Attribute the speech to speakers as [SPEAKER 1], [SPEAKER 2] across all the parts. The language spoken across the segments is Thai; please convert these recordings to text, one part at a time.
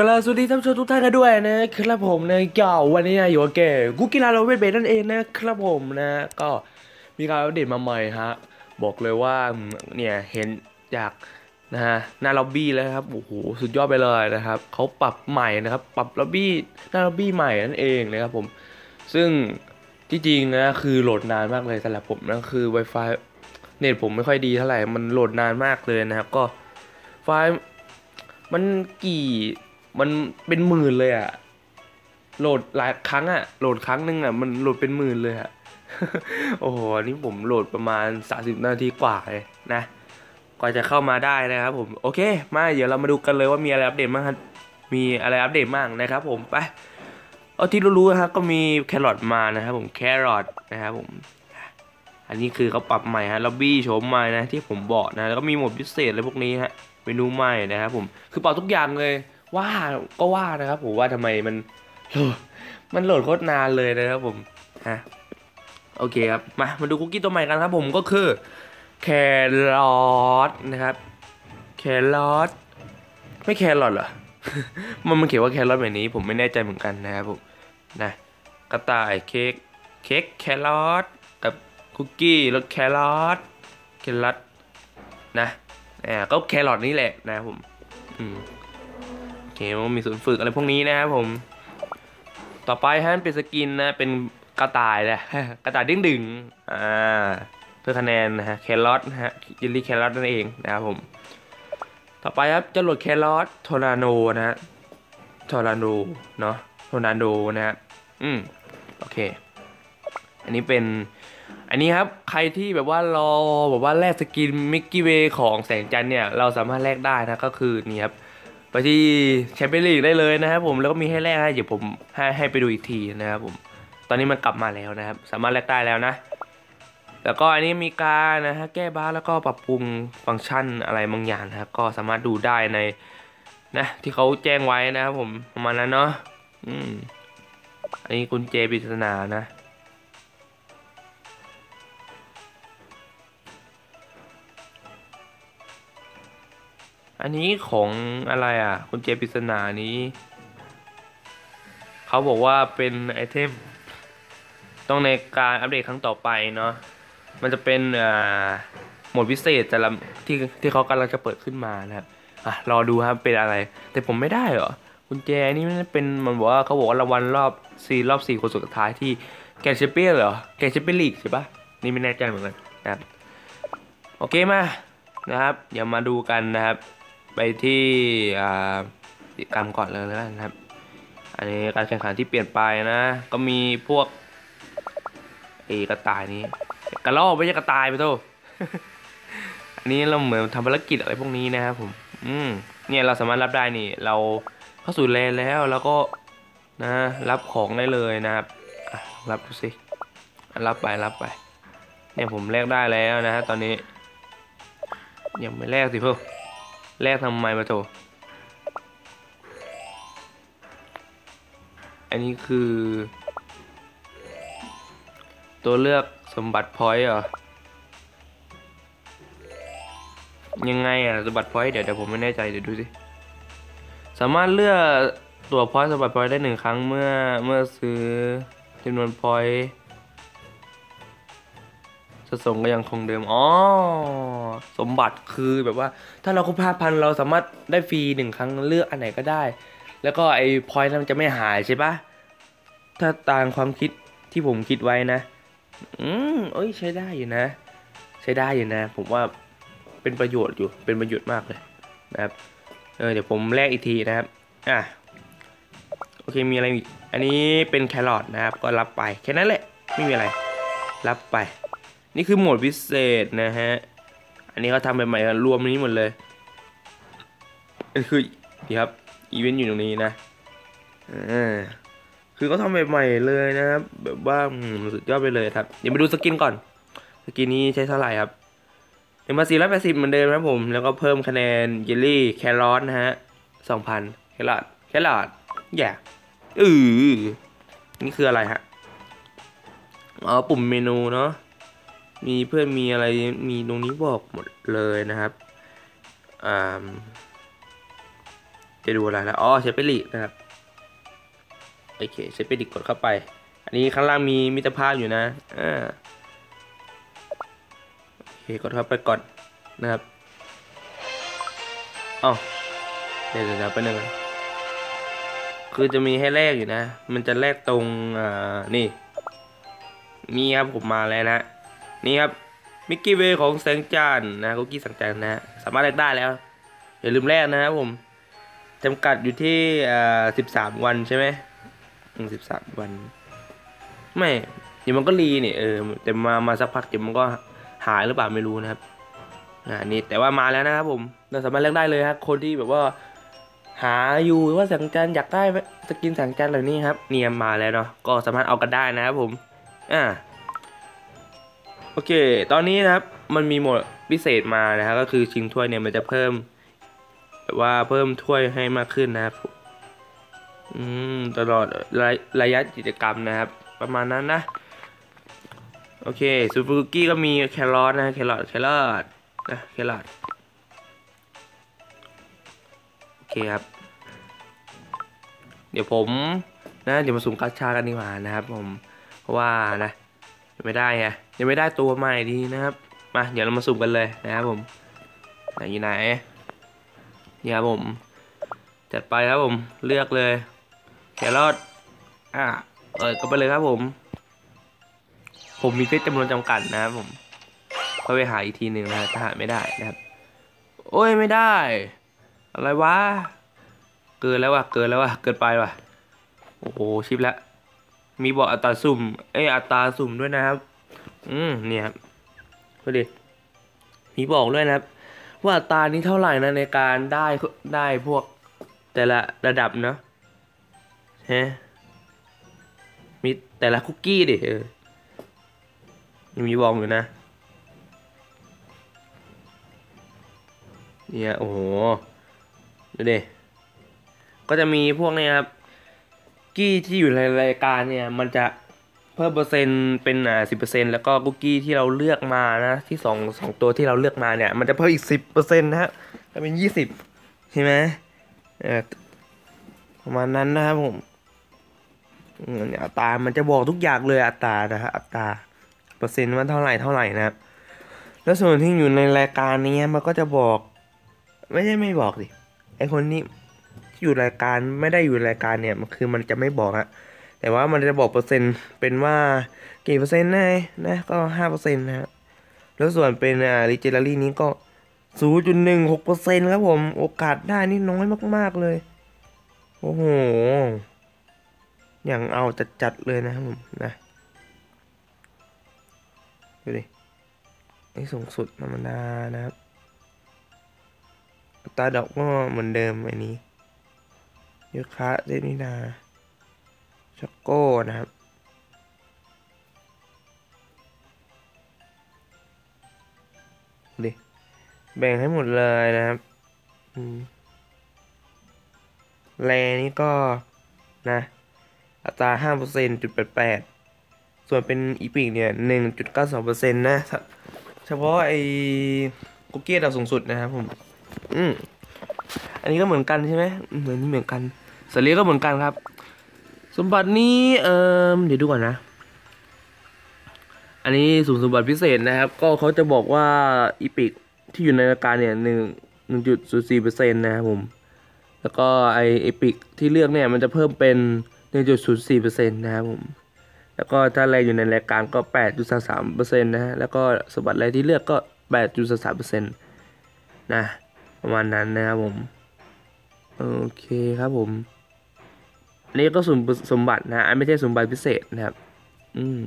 [SPEAKER 1] กราสวัสดีท่านผู้ชมทุกท่านกันด้วยนะครับผมนะเก่าวันนี้นะอยู่กับเก๋กูกีฬาเราเวทเบสนั่นเองนะครับผมนะก็มีการอัปเดตมาใหม่ฮะบอกเลยว่าเนี่ยเห็นจากนะฮะหน้าล็อบบี้แล้วครับโอ้โหสุดยอดไปเลยนะครับเขาปรับใหม่นะครับปรับล็อบบี้หน้าล็อบบี้ใหม่นั่นเองนะครับผมซึ่งที่จริงนะคือโหลดนานมากเลยสำหรับผมนะคือ Wi-Fi เน็ตผมไม่ค่อยดีเท่าไหร่มันโหลดนานมากเลยนะครับก็ไฟล์มันกี่ มันเป็นหมื่นเลยอะโหลดหลายครั้งอะโหลดครั้งหนึ่งอะมันโหลดเป็นหมื่นเลยอะโอ้โหนนี่ผมโหลดประมาณ 30 นาทีกว่าเลยนะกว่าจะเข้ามาได้นะครับผมโอเค มาเดี๋ยวเรามาดูกันเลยว่ามีอะไรอัปเดตบ้างครับมีอะไรอัปเดตบ้างนะครับ ผมไปเอาที่รู้ๆนะครับก็มีแครอทมานะครับผมแครอทนะครับผมอันนี้คือเขาปรับใหม่ฮะล็อบบี้โฉมใหม่นะที่ผมบอกนะแล้วก็มีโหมดพิเศษอะไรพวกนี้ฮะเมนูใหม่นะครับผมคือปรับทุกอย่างเลย ว่าก็ว่านะครับผมว่าทำไมมันโหลดมันโหลดโคตรนานเลยนะครับผมฮะโอเคครับมามาดูคุกกี้ตัวใหม่กันครับผมก็คือแครอทนะครับแครอทไม่แครอทเหรอมันมันเขียนว่าแครอทแบบนี้ ผมไม่แน่ใจเหมือนกันนะครับผมนะกระต่ายเค้กเค้กแครอทกับคุกกี้รสแครอทแครอทนะอ่าก็แครอทนี่แหละนะครับผมอืม เคมันมีศูนย์ฝึกอะไรพวกนี้นะครับผม ต่อไปฮะเป็นสกินนะ เป็นกระต่ายแหละกระต่ายดึงดึงอ่าเพื่อคะแนนนะฮะแครอทนะฮะยิลลี่แครอทนั่นเองนะครับผม ต่อไปครับจะโหลดแครอททอร์นาโดนะฮะทอร์นาโดเนาะทอร์นาโดนะฮะอืมโอเค อันนี้เป็น อันนี้ครับ ใครที่แบบว่ารอแบบว่าแลกสกินมิกกี้เวของแสงจันเนี่ย เราสามารถแลกได้นะ ก็คือนี่ครับ ไปที่แชมเปี้ยนลีกได้เลยนะครับผมแล้วก็มีให้แลกให้เดี๋ยวผมให้ให้ไปดูอีกทีนะครับผมตอนนี้มันกลับมาแล้วนะครับ สามารถแลกได้แล้วนะ แล้วก็อันนี้มีการนะฮะแก้บ้าแล้วก็ปรับปรุงฟังก์ชันอะไรบางอย่างนะครับก็สามารถดูได้ในนะที่เขาแจ้งไว้นะครับผมประมาณนั้นเนาะอืมอันนี้กุญแจปริศนานะ อันนี้ของอะไรอะกุญแจปริศนานี้ เขาบอกว่าเป็นไอเทม ต้องในการอัปเดตครั้งต่อไปเนาะมันจะเป็นโหมดพิเศษแต่ละที่ที่เขากำลังจะเปิดขึ้นมานะครับอะรอดูครับเป็นอะไร แต่ผมไม่ได้เหรอกุญแจนี่มันเป็นมันบอกว่าเขาบอกว่ารางวัลรอบสี่รอบสี่คนสุดท้ายที่แกนด์แชเปียเหรอแกนด์แชเปียลีกใช่ปะนี่ไม่แน่ใจเหมือนกันนะครับโอเคมานะครับ เดี๋ยวมาดูกันนะครับ ไปที่กิจกรรมก่อนเลยแล้วกันะครับ อันนี้การแข่งขันที่เปลี่ยนไปนะ ก็มีพวกเอกระต่ายนี้กระรอกไม่ใช่กระต่ายไปโตอันนี้เราเหมือนทำภารกิจอะไรพวกนี้นะครับผม อืมเนี่ยเราสามารถรับได้นี่ เราเข้าสู่แลนด์แล้วแล้วก็นะรับของได้เลยนะครับรับดูสิรับไปรับไป เนี่ยผมแลกได้แล้วนะฮะตอนนี้ ยังไม่แลกสิเพื่อ แลกทำไมมาโถอันนี้คือ ตัวเลือกสมบัติพอยต์เหรอ ยังไงอะสมบัติพอยต์เดี๋ยวเดี๋ยวผมไม่แน่ใจเดี๋ยวดูสิ สามารถเลือกตัวพอยต์สมบัติพอยต์ได้หนึ่งครั้งเมื่อเมื่อซื้อจำนวนพอยต์ สะสมก็ยังคงเดิม อ๋อ สมบัติคือแบบว่า ถ้าเราครบห้าพันเราสามารถได้ฟรีหนึ่งครั้งเลือกอันไหนก็ได้ แล้วก็ไอ้พอยต์นั้นมันจะไม่หายใช่ปะถ้าตามความคิดที่ผมคิดไว้นะ อืมเอ้ยใช้ได้อยู่นะ ใช้ได้อยู่นะ ผมว่าเป็นประโยชน์อยู่ เป็นประโยชน์มากเลยนะครับ เออเดี๋ยวผมแลกอีกทีนะครับ อะ โอเคมีอะไรอีก อันนี้เป็นแครอทนะครับ ก็รับไปแค่นั้นแหละ ไม่มีอะไร รับไป นี่คือโหมดพิเศษนะฮะ อันนี้เขาทำใหม่ๆรวมนี้หมดเลยอันคือดีครับ อีเวนต์อยู่ตรงนี้นะอ่าคือเขาทำใหม่ๆเลยนะครับ แบบว่าอืมสุดยอดไปเลยครับ เดี๋ยวมาดูสกินก่อน สกินนี้ใช้เท่าไหร่ครับเอ็มซีร้อยแปดสิบเหมือนเดิมนะครับผม แล้วก็เพิ่มคะแนนเยลลี่แครอทนะฮะสองพันแครอทแครอทอย่าอือนี่คืออะไรฮะ อ๋อ ปุ่มเมนูเนาะ มีเพื่อนมีอะไรมีตรงนี้บอกหมดเลยนะครับอ่าจะดูอะไรแล้วอ๋อเชฟเปรินะครับโอเคเชฟเปริกดเข้าไป อันนี้ข้างล่างมีมิตรภาพอยู่นะอ่าโอเคกดเข้าไปก่อนนะครับอ๋อเดี๋ยวเดี๋ยวไปหนึ่งงคือจะมีให้แลกอยู่นะ มันจะแลกตรงอ่านี่มีครับผมมาแล้วนะ นี่ครับมิกกี้เวย์ของแสงจันนะคุกกี้แสงจันนะ สามารถแลกได้แล้ว อย่าลืมแลกนะครับผมจำกัดอยู่ที่อ่าสิบสามวันใช่ไหมสิบสามวัน ไม่เดี๋ยวมันก็รีเนี่ยเออแต่มามาสักพักเดี๋ยวมันก็หายหรือเปล่าไม่รู้นะครับอ่านี่แต่ว่ามาแล้วนะครับผมเราสามารถเลือกได้เลยครับคนที่แบบว่าหาอยู่ว่าแสงจันอยากได้สกินแสงจันเหล่านี้ครับ เนี่ยมาแล้วเนาะก็สามารถเอากันได้นะครับผม อ่า อเค ตอนนี้นะครับ มันมีโหมดพิเศษมานะครับ ก็คือชิงถ้วยเนี่ยมันจะเพิ่มแบบว่าเพิ่มถ้วยให้มากขึ้นนะครับอืมตลอดระระยะกิจกรรมนะครับ ประมาณนั้นนะ โอเคซูฟูกี้ก็มีแครอทนะแครอทแครอทนะแครอทโอเคครับ เดี๋ยวผมนะ เดี๋ยวมาสุ่มกัชชากันดีกว่านะครับผม เพราะว่านะ ยังไม่ได้ไงยังไม่ได้ตัวใหม่ดีนะครับมาเดี๋ยวเรามาสุ่มกันเลยนะครับผมไหนอยู่ไหนเนี่ยครับผม จัดไปครับผมเลือกเลยแครอทอะเปิดก็ไปเลยครับผม ผมมีเพชรจำนวนจำกัดนะครับผมก็ไปหาอีกทีหนึ่งนะถ้าหาไม่ได้นะครับ โอ้ยไม่ได้ อะไรวะเกินแล้ววะเกินแล้ววะเกินไปวะโอ้โหชิปแล้ว มีบอกอัตราสุ่มเอ้อัตราสุ่มด้วยนะครับ อืมเนี่ยครับดูดิมีบอกด้วยนะครับ ว่าอัตรานี้เท่าไหร่นะในการได้ได้พวกแต่ละระดับเนาะฮะมีแต่ละคุกกี้ดิเออมีบอกอยู่นะเนี่ยโอ้โหดูดิก็จะมีพวกเนี้ยครับ กี้ที่อยู่ในรายการเนี่ยมันจะเพิ่มเปอร์เซ็นต์เป็นอ่าสิบเปอร์เซ็นต์แล้วก็คุกกี้ที่เราเลือกมานะที่สองสองตัวที่เราเลือกมาเนี่ยมันจะเพิ่มอีกสิบเปอร์เซ็นต์นะฮะจะเป็นยี่สิบใช่ไหมเออประมาณนั้นนะครับผมอันนี้อัตรา มันจะบอกทุกอย่างเลยอัตรานะฮะอัตราเปอร์เซ็นต์ว่าเท่าไหร่เท่าไหร่นะครับแล้วส่วนที่อยู่ในรายการนี้มันก็จะบอก ไม่ใช่ไม่บอกดิไอคนนี้ ที่อยู่รายการไม่ได้อยู่รายการเนี่ยมันคือมันจะไม่บอกอะแต่ว่ามันจะบอกเปอร์เซ็นต์เป็นว่ากี่เปอร์เซ็นต์นะนะก็ห้าเปอร์เซ็นต์นะฮะแล้วส่วนเป็นอ่าลิเจนดารี่นี้ก็ศูนย์จุดหนึ่งหกเปอร์เซ็นต์ครับผมโอกาสได้นี่น้อยมากๆเลยโอ้โหอย่างเอาจัดๆเลยนะครับผมนะดูดินี่สูงสุดธรรมดานะครับตาดอกก็เหมือนเดิมอันนี้ ยูคาเดนิดาช็อกโก้นะครับดิแบ่งให้หมดเลยนะครับแรนี่ก็นะอัตราห้าเปอร์เซ็นต์จุดแปดแปดส่วนเป็นอีพิกเนี่ยหนึ่งจุดเก้าสองเปอร์เซ็นต์นะ เฉพาะไอ้คุกกี้ระดับสูงสุดนะครับผม อืม อันนี้ก็เหมือนกันใช่ไหมอืมอันนี้เหมือนกันสลีก็เหมือนกันครับ สมบัตินี้เอ่อเดี๋ยวดูก่อนนะ อันนี้สูงสมบัติพิเศษนะครับ ก็เขาจะบอกว่าอีพิกที่อยู่ในรายการเนี่ยหนึ่งหนึ่งจุดศูนย์สี่เปอร์เซ็นต์นะครับผม แล้วก็ไอเอพิกที่เลือกเนี่ยมันจะเพิ่มเป็นหนึ่งจุดศูนย์สี่เปอร์เซ็นต์นะครับผมแล้วก็ถ้าอะไรอยู่ในรายการก็แปดจุดสามสามเปอร์เซ็นต์นะฮะแล้วก็สมบัติอะไรที่เลือกก็แปดจุดสามเปอร์เซ็นต์นะประมาณนั้นนะครับผม โอเคครับผมอันนี้ก็สมสมบัตินะอันไม่ใช่สมบัติพิเศษนะครับ อืม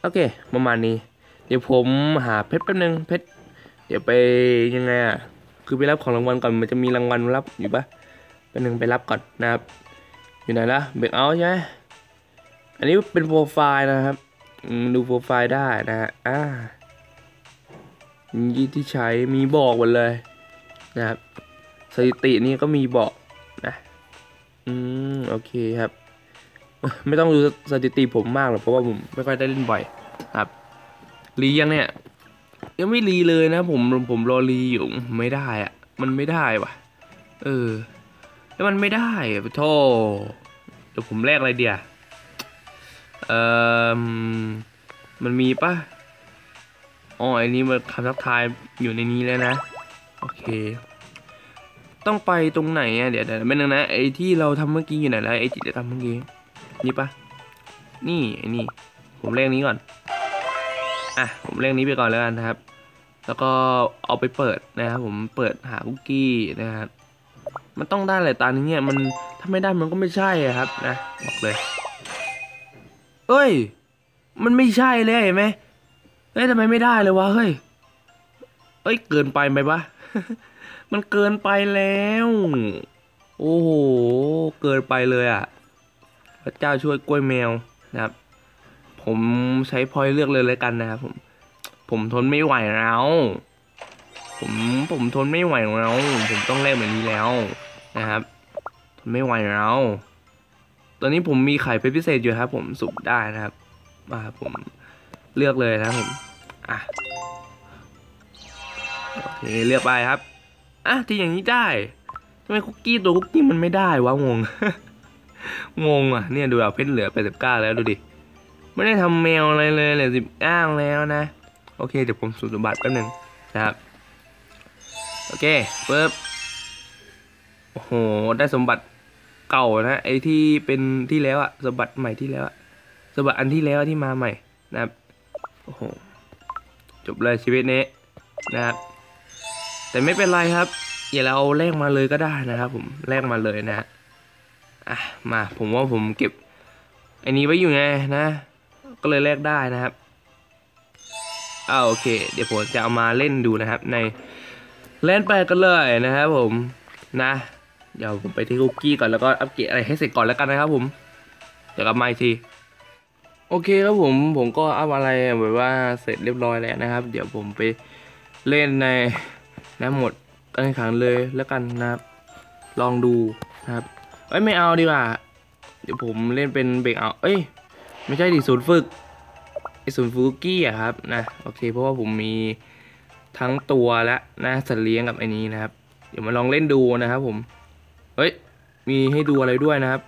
[SPEAKER 1] โอเค ประมาณนี้ เดี๋ยวผมหาเพชรแป๊บนึงเพชร เดี๋ยวไปยังไงอะ คือไปรับของรางวัลก่อน มันจะมีรางวัลรับอยู่ปะแป๊บนึงไปรับก่อนนะครับ อยู่ไหนละเบรกเอาใช่ไหมอันนี้เป็นโปรไฟล์นะครับ ดูโปรไฟล์ได้นะฮะ อ่ายี่ที่ใช้มีบอกหมดเลยนะครับ สถิตินี่ก็มีบอกนะอืมโอเคครับ ไม่ต้องดูสถิติผมมากหรอกเพราะว่าผมไม่ค่อยได้เล่นบ่อยครับรียังเนี่ย ยังไม่รีเลยนะ ผมผมรอรีอยู่ไม่ได้อะมันไม่ได้ว่ะ เออ แล้วมันไม่ได้อะโธ่เดี๋ยวผมแลกอะไรเดียวเออมันมีปะอ๋ออันนี้มันคำทักทายอยู่ในนี้แล้วนะ โอเค ต้องไปตรงไหนอะเดี๋ยวเดี๋ยวไม่นึงนะไอ้ที่เราทำเมื่อกี้อยู่ไหนแล้วไอ้จิตจะทำเมื่อกี้นี่ปะนี่ไอ้นี่ผมเลขนี้ก่อนอะผมเลขนี้ไปก่อนแล้วกันนะครับ แล้วก็เอาไปเปิดนะครับผมเปิดหาคุกกี้นะครับมันต้องได้แหละตานี้เนี่ยมันถ้าไม่ได้มันก็ไม่ใช่ครับนะบอกเลย เอ้ย มันไม่ใช่เลยเห็นไหมเฮ้ยทำไมไม่ได้เลยวะเฮ้ยเอ้ยเกินไปไหมวะ มันเกินไปแล้ว โอ้โห เกินไปเลยอะ พระเจ้าช่วยกล้วยแมวนะครับ ผมใช้พอยเลือกเลยแล้วกันนะครับผม ผมทนไม่ไหวแล้ว ผมผมทนไม่ไหวแล้ว ผมต้องเล่นแบบนี้แล้วนะครับ ทนไม่ไหวแล้ว ตอนนี้ผมมีไข่เป็นพิเศษอยู่ครับ ผมสุกได้นะครับมาผมเลือกเลยนะครับผม อะ โอเค เลือกไปครับ อะทีอย่างนี้ได้ทำไมคุกกี้ตัวคุกกี้มันไม่ได้วะงง งงอะเนี่ยดูเอาเพชรเหลือไปสิบเก้าแล้วดูดิไม่ได้ทำแมวอะไรเลยเหลือสิบเก้าแล้วนะ โอเคเดี๋ยวผมสูตรสมบัติแป๊บนึงนะครับโอเคปึ๊บโอ้โหได้สมบัติเก่านะไอ้ที่เป็นที่แล้วอะสมบัติใหม่ที่แล้วอะสมบัติอันที่แล้วที่มาใหม่นะครับโอ้โหจบเลยชีวิตนี้นะครับ แต่ไม่เป็นไรครับอย่าเราเอาแลกมาเลยก็ได้นะครับ ผมแลกมาเลยนะฮะอะมาผมว่าผมเก็บไอ้นี้ไว้อยู่ไงนะ ก็เลยแลกได้นะครับอ่าโอเค เดี๋ยวผมจะเอามาเล่นดูนะครับ ในเล่นไปกันเลยนะครับผมนะ เดี๋ยวผมไปที่คุกกี้ก่อนแล้วก็อัปเกรดอะไรให้เสร็จก่อนแล้วกันนะครับ ผมเดี๋ยวกลับมาอีกทีโอเคครับผมผมก็อัพอะไรแบบว่าเสร็จเรียบร้อยแล้วนะครับ เดี๋ยวผมไปเล่นใน นะหมดการแข่งขันเลยแล้วกันนะครับ ลองดูนะครับเอ้ยไม่เอาดีกว่า เดี๋ยวผมเล่นเป็นเบรกเอา เอ้ย ไม่ใช่ดิศูนย์ฝึกไอศูนย์ฝึกคุกกี้อะครับนะโอเค เพราะว่าผมมีทั้งตัวและนะสัตว์เลี้ยงกับไอ้นี้นะครับ เดี๋ยวมาลองเล่นดูนะครับผม เฮ้ย มีให้ดูอะไรด้วยนะครับ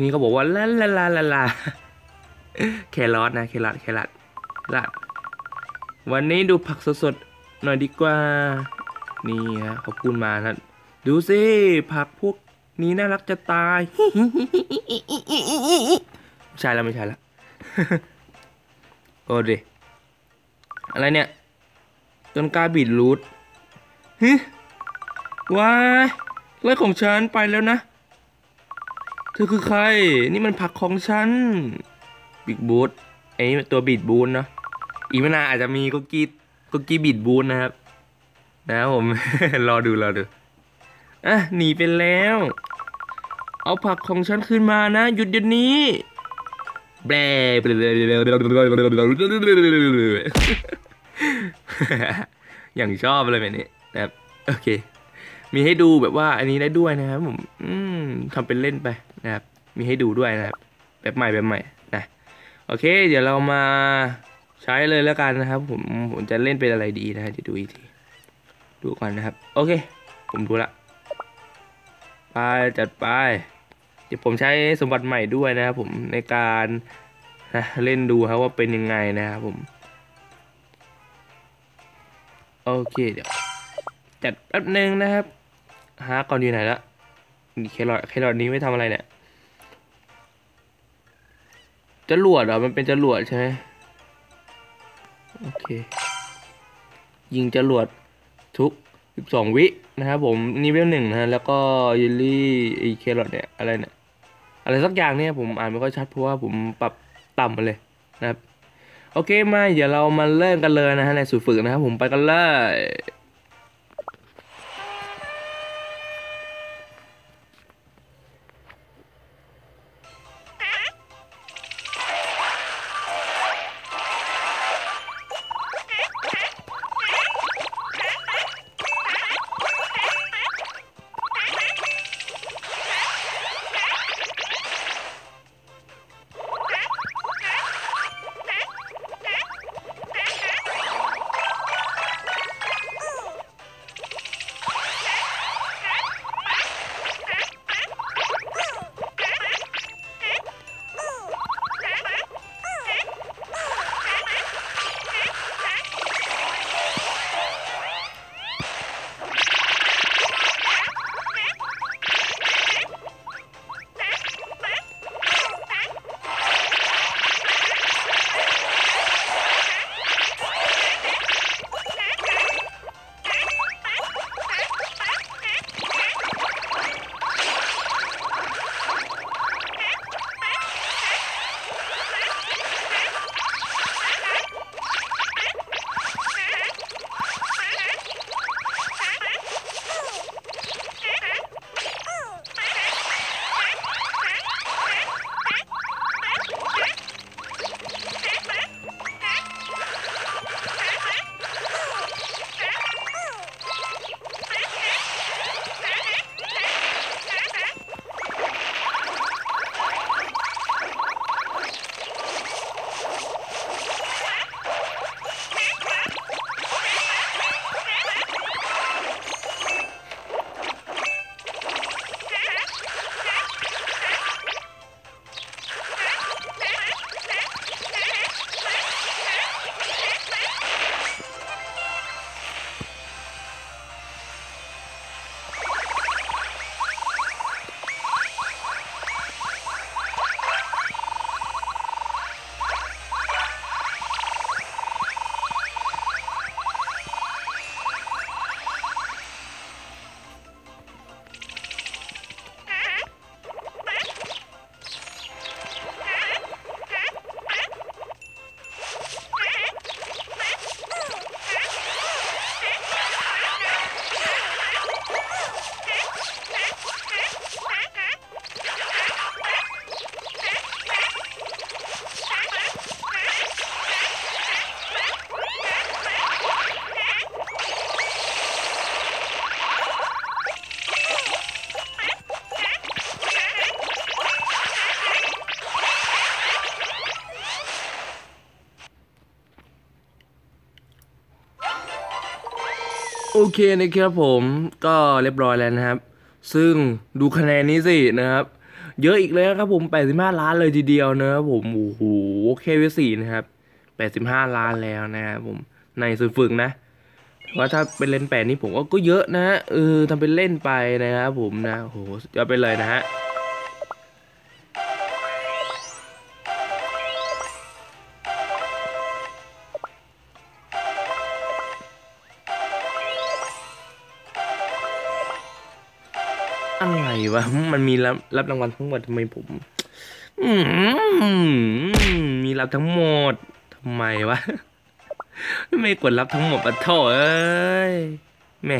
[SPEAKER 1] นี่เขาบอกว่าลาลาลาลาลาแครอทนะแครอทแครอทลาดวันนี้ดูผักสดๆ หน่อยดีกว่า นี่ฮะขอบคุณมานะดูสิผักพวกนี้น่ารักจะตายใช่แล้วไม่ใช่แล้วโอ้ดิอะไรเนี่ยต้นกล้าบีดรูทฮึว้ายเรื่องของฉันไปแล้วนะ เธอคือใคร นี่มันผักของฉัน บิ๊กบูทไอ้นี่ตัวบีดบูนเนาะอีกไม่นานอาจจะมีกุกกี้ กุกกี้บีดบูนนะครับ นะครับผม รอดูรอดูอะหนีไปแล้ว เอาผักของฉันคืนมานะ หยุดเดี๋ยวนี้แบรอย่างชอบเลยแบบนี้นะครับโอเค มีให้ดูแบบว่าอันนี้ได้ด้วยนะครับผมอืมทำเป็นเล่นไปนะครับ มีให้ดูด้วยนะครับ แบบใหม่แบบใหม่นะโอเค เดี๋ยวเรามา ใช้เลยแล้วกันนะครับ ผมผมจะเล่นเป็นอะไรดีนะฮะเดี๋ยวดูอีกทีดูก่อนนะครับ โอเค ผมดูละไปจัดไป เดี๋ยวผมใช้สมบัติใหม่ด้วยนะครับผมในการนะเล่นดูครับว่าเป็นยังไงนะครับผม โอเคเดี๋ยว จัดแป๊บหนึ่งนะครับหาก่อนอยู่ไหนละแครอทแครอทนี้ไม่ทำอะไรเนี่ยจรวดเหรอมันเป็นจรวดใช่ไหม โอเค ยิงจรวดทุก 12 วินะครับผมนี่เวลหนึ่งนะแล้วก็ยลลี่ไอเครอทเนี่ยอะไรเนี่ยอะไรสักอย่างเนี่ยผมอ่านไม่ค่อยชัดเพราะว่าผมปรับต่ำมาเลยนะครับ โอเคมาเดี๋ยวเรามาเริ่มกันเลยนะฮะในสูตรฝึกนะครับผมไปกันเลย เคนะครับผมก็เรียบร้อยแล้วนะครับ ซึ่งดูคะแนนนี้สินะครับ เยอะอีกแล้วครับผม 85 ล้านเลยทีเดียวนะครับผมโอ้โหเควีสี่นะครับ 85 ล้านแล้วนะครับผมในส่วนฝึกนะว่าถ้าเป็นเล่นแปดนี่ผมก็เยอะนะฮะเออทำเป็นเล่นไปนะครับผมนะโอ้โหจะไปเลยนะฮะ มันมีรับรับรางวัลทั้งหมดทำไมผมมีรับทั้งหมดทำไมวะไม่กดรับทั้งหมดปะโถเอ้ยแม่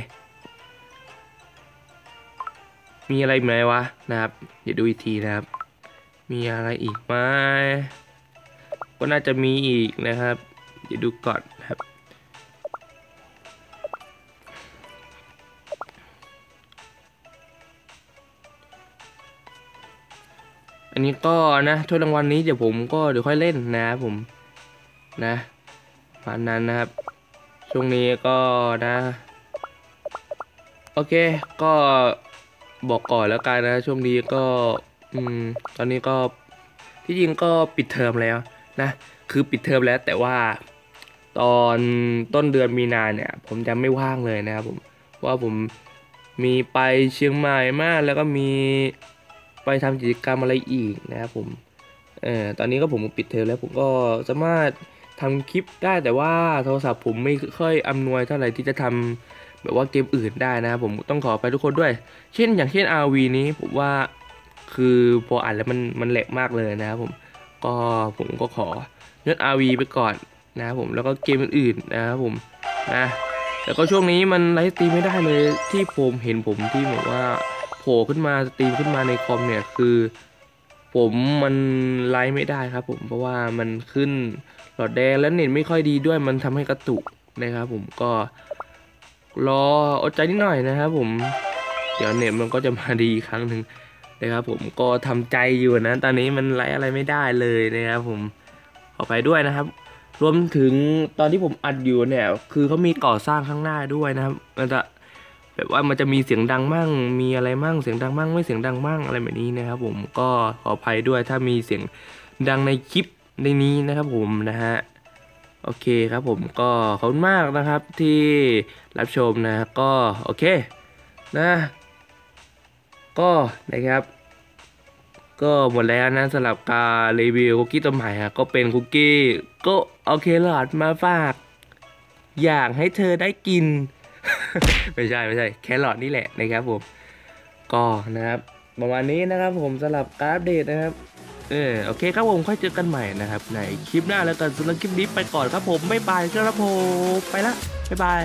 [SPEAKER 1] มีอะไรอีกไหมวะนะครับ เดี๋ยวดูอีกทีนะครับ มีอะไรอีกไหมก็น่าจะมีอีกนะครับ เดี๋ยวดูก่อน อันนี้ก็นะถ้วยรางวัลนี้เดี๋ยวผมก็เดี๋ยวค่อยเล่นนะครับผมนะประมาณนั้นนะครับ ช่วงนี้ก็นะ โอเคก็บอกก่อนแล้วกันนะ ช่วงนี้ก็อืมตอนนี้ก็ที่จริงก็ปิดเทอมแล้วนะ คือปิดเทอมแล้วแต่ว่าตอนต้นเดือนมีนาเนี่ย ผมจะไม่ว่างเลยนะครับผมว่าผมมีไปเชียงใหม่มากแล้วก็มี ไปทำกิจกรรมอะไรอีกนะครับผมเออตอนนี้ก็ผมปิดเทอมแล้วผมก็สามารถทำคลิปได้แต่ว่าโทรศัพท์ผมไม่ค่อยอำนวยเท่าไหร่ที่จะทำแบบว่าเกมอื่นได้นะครับผมต้องขอไปทุกคนด้วย เช่น อย่างเช่น RV นี้ผมว่าคือพออ่านแล้วมันมันแหลกมากเลยนะครับผมก็ผมก็ขอยด RV ไปก่อนนะครับผมแล้วก็เกมอื่นๆนะครับผมนะแล้วก็ช่วงนี้มันไลฟ์สตรีมไม่ได้เลยที่ผมเห็นผมที่แบบว่า ผล่ขึ้นมาสตรีมขึ้นมาในคอมเนี่ยคือ ผมมันไลฟ์ไม่ได้ครับผมเพราะว่ามันขึ้นหลอดแดงแล้วเน็ตไม่ค่อยดีด้วยมันทำให้กระตุกนะครับผมก็รออดใจนิดหน่อยนะครับผม เดี๋ยวเน็ตมันก็จะมาดีครั้งหนึ่งนะครับผมก็ทำใจอยู่นะ ตอนนี้มันไลฟ์อะไรไม่ได้เลยนะครับผมขอไปด้วยนะครับ รวมถึงตอนที่ผมอัดอยู่เนี่ย คือเขามีก่อสร้างข้างหน้าด้วยนะครับมันจะ แบบว่ามันจะมีเสียงดังมั่ง มีอะไรมั่ง เสียงดังมั่ง ไม่เสียงดังมั่งอะไรแบบนี้นะครับ ผมก็ขออภัยด้วยถ้ามีเสียงดังในคลิปในนี้นะครับ ผมนะฮะโอเคครับผมก็ขอบคุณมากนะครับที่รับชมนะก็โอเคนะก็นะครับ ก็หมดแล้วนะสำหรับการรีวิวคุกกี้ตัวใหม่อะก็เป็นคุกกี้ก็โอเคหลอดมาฝาก อยากให้เธอได้กิน ไม่ใช่ไม่ใช่แครอทนี่แหละนะครับผมก็นะครับประมาณนี้นะครับผมสำหรับการอัปเดตนะครับเออโอเคครับผมค่อยเจอกันใหม่นะครับในคลิปหน้าแล้วกันสำหรับคลิปนี้ไปก่อนครับผมบ๊ายบายครับผมไปละบ๊ายบาย